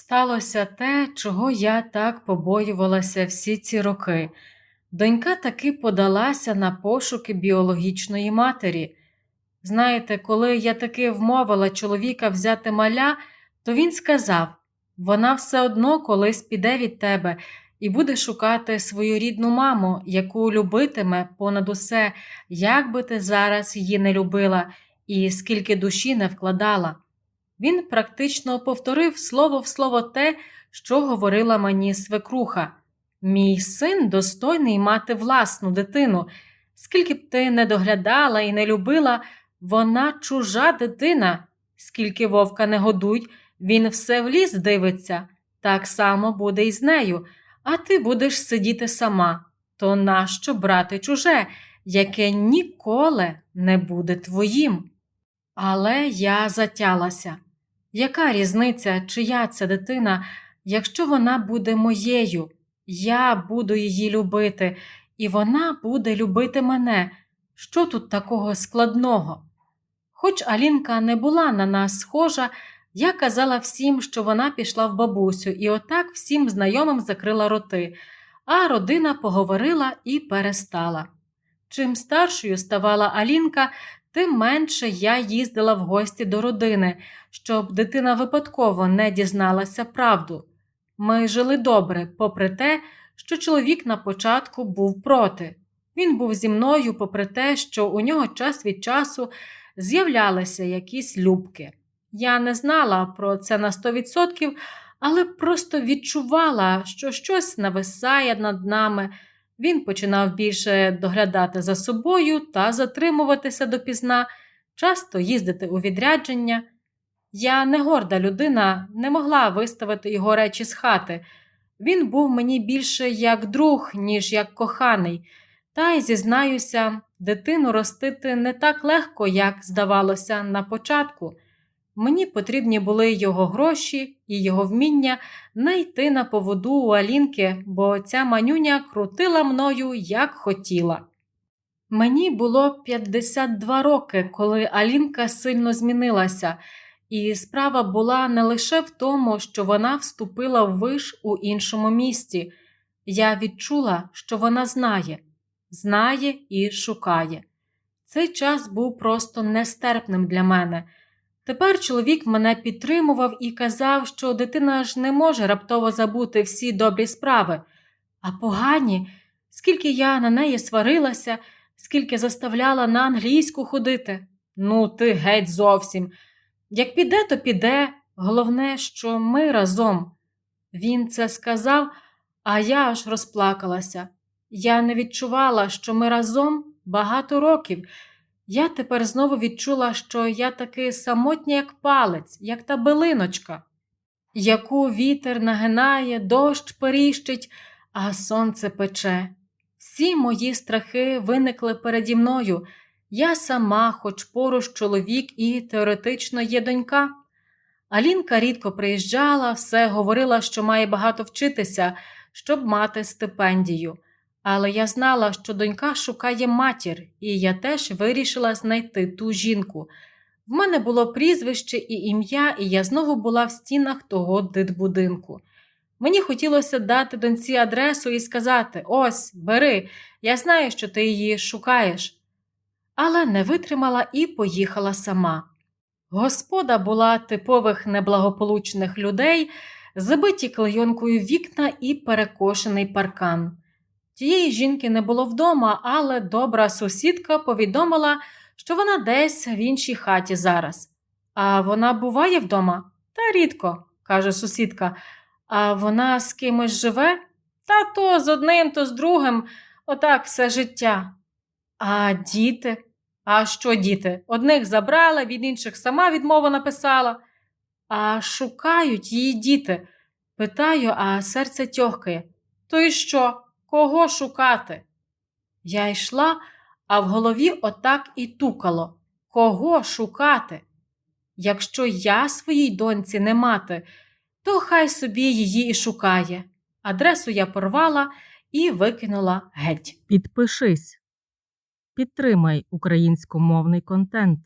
Сталося те, чого я так побоювалася всі ці роки. Донька таки подалася на пошуки біологічної матері. Знаєте, коли я таки вмовила чоловіка взяти маля, то він сказав вона все одно колись піде від тебе і буде шукати свою рідну маму, яку любитиме понад усе, як би ти зараз її не любила і скільки душі не вкладала. Він практично повторив слово в слово те, що говорила мені свекруха. Мій син достойний мати власну дитину. Скільки б ти не доглядала і не любила, вона чужа дитина. Скільки вовка не годуй, він все в ліс дивиться. Так само буде і з нею, а ти будеш сидіти сама. То нащо брати чуже, яке ніколи не буде твоїм? Але я затялася. Яка різниця, чия це дитина, якщо вона буде моєю? Я буду її любити, і вона буде любити мене. Що тут такого складного? Хоч Алінка не була на нас схожа, я казала всім, що вона пішла в бабусю, і отак всім знайомим закрила роти, а родина поговорила і перестала. Чим старшою ставала Алінка, тим менше я їздила в гості до родини, щоб дитина випадково не дізналася правду. Ми жили добре, попри те, що чоловік на початку був проти. Він був зі мною, попри те, що у нього час від часу з'являлися якісь любки. Я не знала про це на 100%, але просто відчувала, що щось нависає над нами. Він починав більше доглядати за собою та затримуватися допізна, часто їздити у відрядження. Я не горда людина, не могла виставити його речі з хати. Він був мені більше як друг, ніж як коханий, та й зізнаюся, дитину ростити не так легко, як здавалося на початку. Мені потрібні були його гроші і його вміння не йти на поводу у Алінки, бо ця манюня крутила мною, як хотіла. Мені було 52 роки, коли Алінка сильно змінилася, і справа була не лише в тому, що вона вступила в виш у іншому місті. Я відчула, що вона знає, знає і шукає. Цей час був просто нестерпним для мене. Тепер чоловік мене підтримував і казав, що дитина ж не може раптово забути всі добрі справи, а погані, скільки я на неї сварилася, скільки заставляла на англійську ходити. Ну, ти геть зовсім. Як піде, то піде. Головне, що ми разом. Він це сказав, а я аж розплакалася. Я не відчувала, що ми разом багато років. Я тепер знову відчула, що я таки самотня, як палець, як та билиночка, яку вітер нагинає, дощ періщить, а сонце пече. Всі мої страхи виникли переді мною. Я сама, хоч поруч чоловік і теоретично є донька. Алінка рідко приїжджала, все говорила, що має багато вчитися, щоб мати стипендію. Але я знала, що донька шукає матір, і я теж вирішила знайти ту жінку. В мене було прізвище і ім'я, і я знову була в стінах того дитбудинку. Мені хотілося дати доньці адресу і сказати: Ось, бери, я знаю, що ти її шукаєш. Але не витримала і поїхала сама. Господа була типових неблагополучних людей, забиті клейонкою вікна і перекошений паркан. Тієї жінки не було вдома, але добра сусідка повідомила, що вона десь в іншій хаті зараз. А вона буває вдома? Та рідко, каже сусідка. А вона з кимось живе? Та то з одним, то з другим, отак все життя. А діти? А що діти? Одних забрала, від інших сама відмову написала. А шукають її діти. Питаю, а серце тьохкає. То і що? Кого шукати? Я йшла, а в голові отак і тукало. Кого шукати? Якщо я своїй доньці не мати, то хай собі її і шукає. Адресу я порвала і викинула геть. Підпишись. Підтримай українськомовний контент.